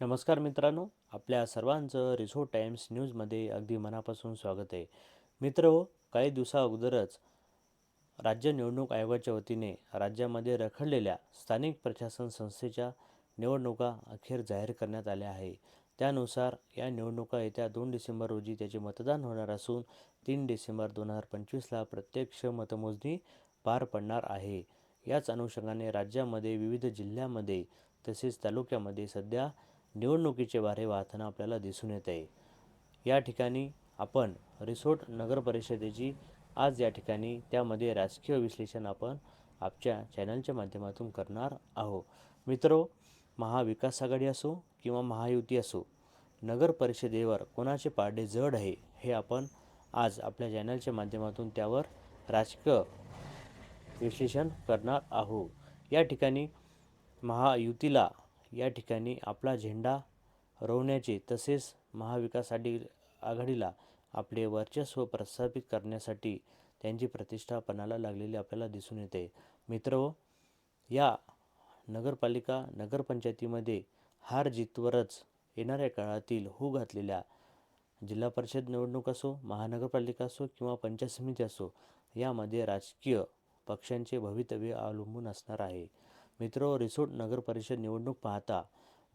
नमस्कार मित्रांनो आपल्या सर्वांचं रिसोर्ट टाइम्स न्यूजमध्ये अगदी मनापासून स्वागत आहे. मित्र हो काही दिवसा अगोदरच राज्य निवडणूक आयोगाच्या वतीने राज्यामध्ये रखडलेल्या स्थानिक प्रशासन संस्थेच्या निवडणुका अखेर जाहीर करण्यात आल्या आहे. त्यानुसार या निवडणुका येत्या दोन डिसेंबर रोजी त्याचे मतदान होणार असून तीन डिसेंबर दोन हजार पंचवीसला प्रत्यक्ष मतमोजणी पार पडणार आहे. याच अनुषंगाने राज्यामध्ये विविध जिल्ह्यामध्ये तसेच तालुक्यामध्ये सध्या निवडणुकीचे वारे वाहताना आपल्याला दिसून येत. आहे या ठिकाणी आपण रिसोर्ट नगर परिषदेची आज या ठिकाणी त्यामध्ये राजकीय विश्लेषण आपण आपच्या चॅनलच्या माध्यमातून करणार आहोत. मित्रो महाविकास आघाडी असो किंवा महायुती असो नगर परिषदेवर कोणाचे पारडे जड आहे हे आपण आज आपल्या चॅनलच्या माध्यमातून त्यावर राजकीय विश्लेषण करणार आहोत. या ठिकाणी महायुतीला या ठिकाणी आपला झेंडा रोवण्याचे तसेच महाविकास आघाडी आघाडीला आपले वर्चस्व प्रस्थापित करण्यासाठी त्यांची प्रतिष्ठा पणाला लागलेली आपल्याला दिसून येते. मित्र या नगरपालिका नगरपंचायतीमध्ये हार जीतवरच येणाऱ्या काळातील हो घातलेल्या जिल्हा परिषद निवडणूक असो महानगरपालिका असो किंवा पंचायत समिती असो यामध्ये राजकीय पक्षांचे भवितव्य अवलंबून असणार आहे. मित्र रिसोर्ट नगर परिषद निवडणूक पाहता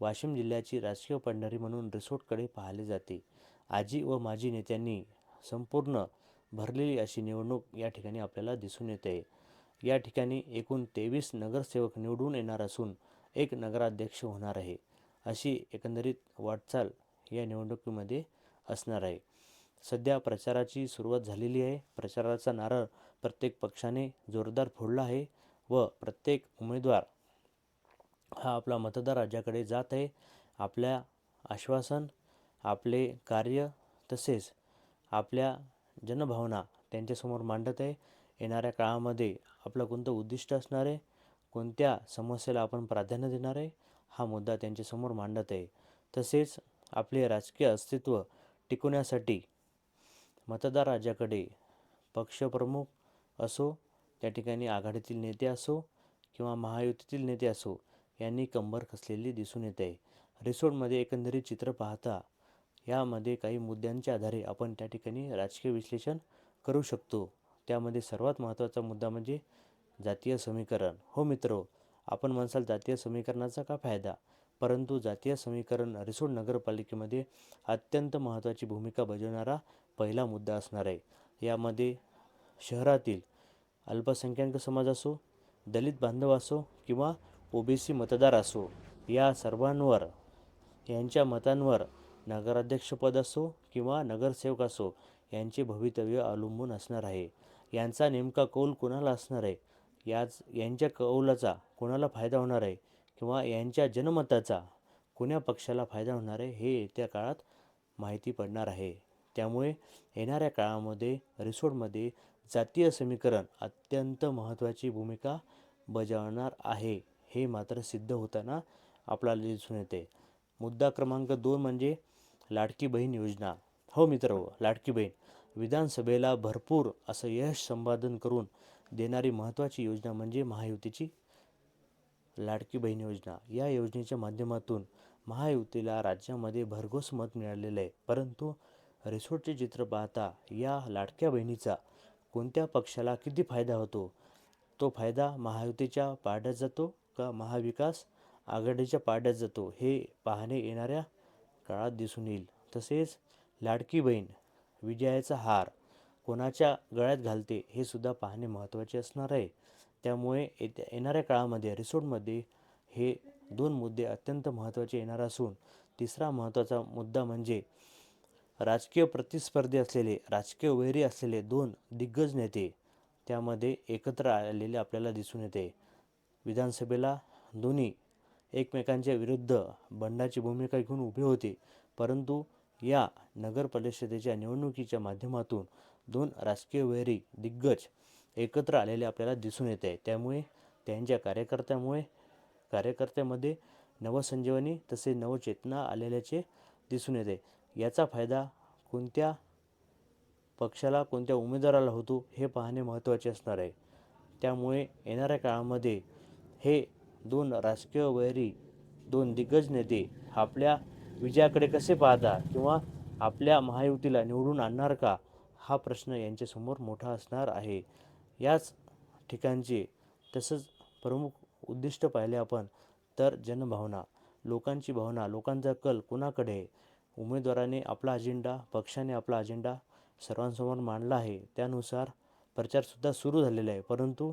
वाशिम जिल्ह्याची राजकीय पंढरी म्हणून रिसोर्टकडे पाहिले जाते. आजी व माजी नेत्यांनी संपूर्ण भरलेली अशी निवडणूक या ठिकाणी आपल्याला दिसून येते. या ठिकाणी एकूण तेवीस नगरसेवक निवडून येणार असून एक नगराध्यक्ष होणार आहे. अशी एकंदरीत वाटचाल या निवडणुकीमध्ये असणार आहे. सध्या प्रचाराची सुरुवात झालेली आहे. प्रचाराचा नारळ प्रत्येक पक्षाने जोरदार फोडला आहे व प्रत्येक उमेदवार हा आपला मतदार राज्याकडे जात आहे. आपल्या आश्वासन आपले कार्य तसेच आपल्या जनभावना त्यांच्यासमोर मांडत आहे. येणाऱ्या काळामध्ये आपलं कोणतं उद्दिष्ट असणार आहे? कोणत्या समस्येला आपण प्राधान्य देणार आहे? हा मुद्दा त्यांच्यासमोर मांडत आहे. तसेच आपले राजकीय अस्तित्व टिकवण्यासाठी मतदार राज्याकडे पक्षप्रमुख असो त्या ठिकाणी आघाडीतील नेते असो किंवा महायुतीतील नेते असो यांनी कंबर कसलेली दिसून येत. आहे रिसोर्टमध्ये एकंदरीत चित्र पाहता यामध्ये काही मुद्द्यांच्या आधारे आपण त्या ठिकाणी राजकीय विश्लेषण करू शकतो. त्यामध्ये सर्वात महत्त्वाचा मुद्दा म्हणजे जातीय समीकरण. हो मित्र आपण म्हणसाल जातीय समीकरणाचा का फायदा? परंतु जातीय समीकरण रिसोड नगरपालिकेमध्ये अत्यंत महत्त्वाची भूमिका बजावणारा पहिला मुद्दा असणार आहे. यामध्ये शहरातील अल्पसंख्याक समाज असो दलित बांधव असो किंवा ओबीसी मतदार असो या सर्वांवर यांच्या मतांवर नगराध्यक्षपद असो किंवा नगरसेवक असो यांचे भवितव्य अवलंबून असणार आहे. यांचा नेमका कौल कोणाला असणार आहे? याच यांच्या कौलाचा कोणाला फायदा होणार आहे? किंवा यांच्या जनमताचा कोण्या पक्षाला फायदा होणार आहे? हे येत्या काळात माहिती पडणार आहे. त्यामुळे येणाऱ्या काळामध्ये रिसोर्टमध्ये जातीय समीकरण अत्यंत महत्त्वाची भूमिका बजावणार आहे. हे मात्र सिद्ध होताना आपल्याला दिसून येते. मुद्दा क्रमांक दोन म्हणजे लाडकी बहीण योजना. हो मित्र हो लाडकी बहीण. विधानसभेला भरपूर असं यश संपादन करून देणारी महत्त्वाची योजना म्हणजे महायुतीची लाडकी बहीण योजना. या योजनेच्या माध्यमातून महायुतीला राज्यामध्ये भरघोस मत मिळालेलं आहे. परंतु रिसोर्टचे चित्र पाहता या लाडक्या बहिणीचा कोणत्या पक्षाला किती फायदा होतो? तो फायदा महायुतीच्या पाडत जातो का महाविकास आघाडीच्या पाड्यात जातो हे पाहणे येणाऱ्या काळात दिसून येईल. तसेच लाडकी बहीण विजयाचा हार कोणाच्या गळ्यात घालते हे सुद्धा पाहणे महत्त्वाचे असणार आहे. त्यामुळे येत्या येणाऱ्या काळामध्ये रिसोर्टमध्ये हे दोन मुद्दे अत्यंत महत्त्वाचे येणार असून तिसरा महत्त्वाचा मुद्दा म्हणजे राजकीय प्रतिस्पर्धी असलेले राजकीय वैरी असलेले दोन दिग्गज नेते त्यामध्ये एकत्र आलेले आपल्याला दिसून येते. विधानसभेला दोन्ही एकमेकांच्या विरुद्ध बंडाची भूमिका घेऊन उभे होते. परंतु या नगर परिषदेच्या निवडणुकीच्या माध्यमातून दोन राजकीय वैरी दिग्गज एकत्र आलेले आपल्याला दिसून येत. आहे त्यामुळे त्यांच्या कार्यकर्त्यामुळे कार्यकर्त्यामध्ये नवसंजीवनी तसे नवचेतना आलेल्याचे दिसून येते. याचा फायदा कोणत्या पक्षाला कोणत्या उमेदवाराला होतो हे पाहणे महत्त्वाचे असणार आहे. त्यामुळे येणाऱ्या काळामध्ये हे दोन राजकीय वैरी दोन दिग्गज नेते आपल्या विजयाकडे कसे पाहता किंवा आपल्या महायुतीला निवडून आणणार का हा प्रश्न यांच्यासमोर मोठा असणार आहे. याच ठिकाणचे तसंच प्रमुख उद्दिष्ट पाहिले आपण तर जनभावना लोकांची भावना लोकांचा कल कुणाकडे? उमेदवाराने आपला अजेंडा पक्षाने आपला अजेंडा सर्वांसमोर मांडला आहे. त्यानुसार प्रचारसुद्धा सुरू झालेला आहे. परंतु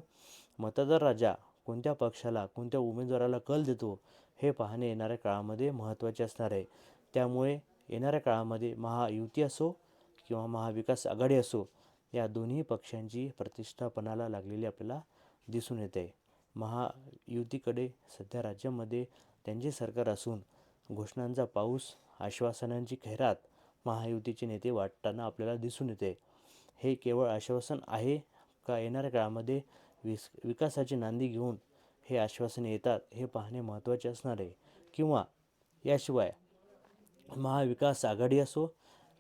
मतदार राजा कोणत्या पक्षाला कोणत्या उमेदवाराला कल देतो हे पाहणे येणाऱ्या काळामध्ये महत्त्वाचे असणार आहे. त्यामुळे येणाऱ्या काळामध्ये महायुती असो किंवा महाविकास आघाडी असो या दोन्ही पक्षांची प्रतिष्ठापणाला लागलेली आपल्याला दिसून येते. महायुतीकडे सध्या राज्यामध्ये त्यांचे सरकार असून घोषणांचा पाऊस आश्वासनांची खैरात महायुतीचे नेते वाटताना आपल्याला दिसून येते. हे केवळ आश्वासन आहे का? येणाऱ्या काळामध्ये विस विकासाची नांदी घेऊन हे आश्वासन येतात हे पाहणे महत्त्वाचे असणार आहे. किंवा याशिवाय महाविकास आघाडी असो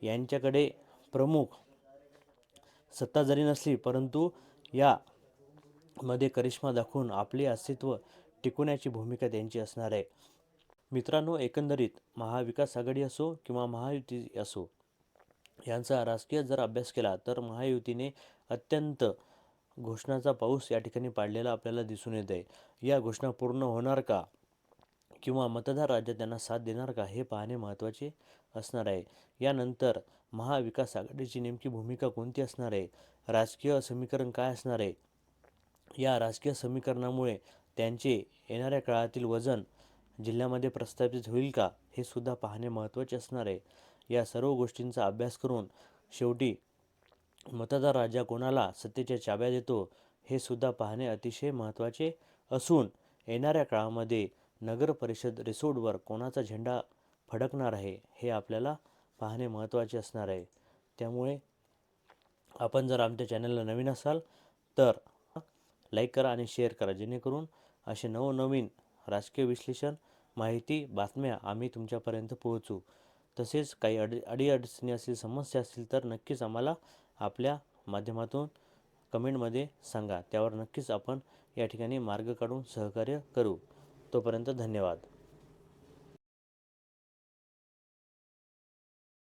यांच्याकडे प्रमुख सत्ता जरी नसली परंतु या मध्ये करिश्मा दाखवून आपले अस्तित्व टिकवण्याची भूमिका त्यांची असणार आहे. मित्रांनो एकंदरीत महाविकास आघाडी असो किंवा महायुती असो यांचा राजकीय जर अभ्यास केला तर महायुतीने अत्यंत घोषणाचा पाऊस या ठिकाणी पाडलेला आपल्याला दिसून येत आहे या घोषणा पूर्ण होणार का? किंवा मतदार राज्य त्यांना साथ देणार का? हे पाहणे महत्त्वाचे असणार आहे. यानंतर महाविकास आघाडीची नेमकी भूमिका कोणती असणार आहे? राजकीय समीकरण काय असणार आहे? या राजकीय समीकरणामुळे त्यांचे येणाऱ्या काळातील वजन जिल्ह्यामध्ये प्रस्थापित होईल का? हे सुद्धा पाहणे महत्त्वाचे असणार आहे. या सर्व गोष्टींचा अभ्यास करून शेवटी मतदार राजा कोणाला सत्तेच्या चाब्या देतो हे सुद्धा पाहणे अतिशय महत्त्वाचे असून येणाऱ्या काळामध्ये नगर परिषद रिसोर्टवर कोणाचा झेंडा फडकणार आहे हे आपल्याला पाहणे महत्त्वाचे असणार आहे. त्यामुळे आपण जर आमच्या चॅनलला नवीन असाल तर लाईक करा आणि शेअर करा जेणेकरून असे नवनवीन राजकीय विश्लेषण माहिती बातम्या आम्ही तुमच्यापर्यंत पोहोचू. तसेच काही अडी अडीअडचणी असतील समस्या असतील तर नक्कीच आम्हाला आपल्या माध्यमातून कमेंटमध्ये सांगा. त्यावर नक्कीच आपण या ठिकाणी मार्ग काढून सहकार्य करू. तोपर्यंत धन्यवाद.